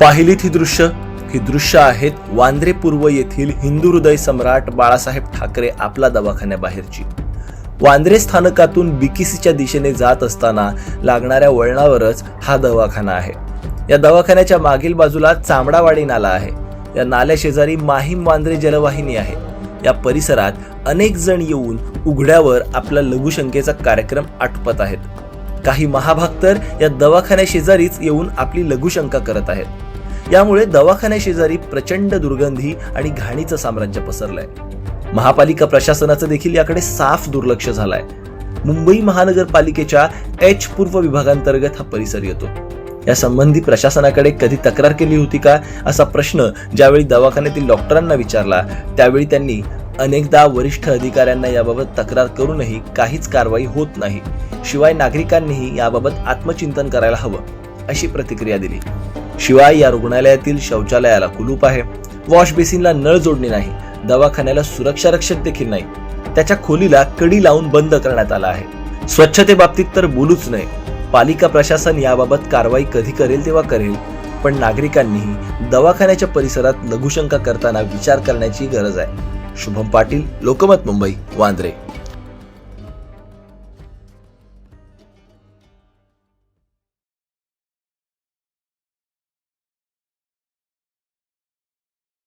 पाहिलीत ही दृश्य? ही दृश्य आहेत वांद्रे पूर्व येथील हिंदू हृदय सम्राट बाळासाहेब ठाकरे आपला दवाखान्याबाहेरची वांद्रे स्थानकातून बिकिसीच्या दिशेने जात असताना लागणाऱ्या वळणावरच हा दवाखाना आहे. या दवाखान्याच्या मागील बाजूला चामडावाडी नाला आहे. या नाल्या शेजारी माहीम वांद्रे जलवाहिनी आहे. या परिसरात अनेक जण येऊन उघड्यावर आपला लघुशंकेचा कार्यक्रम आटपत आहेत. काही महाभाग तर या दवाखान्याशेजारीच येऊन आपली लघुशंका करत आहेत. यामुळे दवाखान्याशेजारी प्रचंड दुर्गंधी आणि घाणीचं साम्राज्य पसरलंय. महापालिका प्रशासनाचं देखील याकडे साफ दुर्लक्ष झालंय. मुंबई महानगरपालिकेच्या एच पूर्व विभागांतर्गत हा परिसर येतो. या संबंधी प्रशासनाकडे कधी तक्रार केली होती का? असा प्रश्न ज्यावेळी दवाखान्यातील डॉक्टरांना विचारला त्यावेळी त्यांनी अनेकदा वरिष्ठ अधिकाऱ्यांना याबाबत तक्रार करूनही काहीच कारवाई होत नाही. शिवाय नागरिकांनीही याबाबत आत्मचिंतन करायला हवं अशी प्रतिक्रिया दिली. शिवाय या रुग्णालयातील शौचालयाला कुलूप आहे वॉश बेसिनला नळ जोडणी नाही दवाखान्याला सुरक्षा रक्षक देखील नाही त्याच्या खोलीला कडी लावून बंद करण्यात आला आहे. स्वच्छतेबाबतीत तर बोलूच नये. पालिका प्रशासन याबाबत कारवाई कधी करेल तेव्हा करेल पण नागरिकांनीही दवाखान्याच्या परिसरात लघुशंका करताना विचार करण्याची गरज आहे. शुभम पाटील लोकमत मुंबई वांद्रे.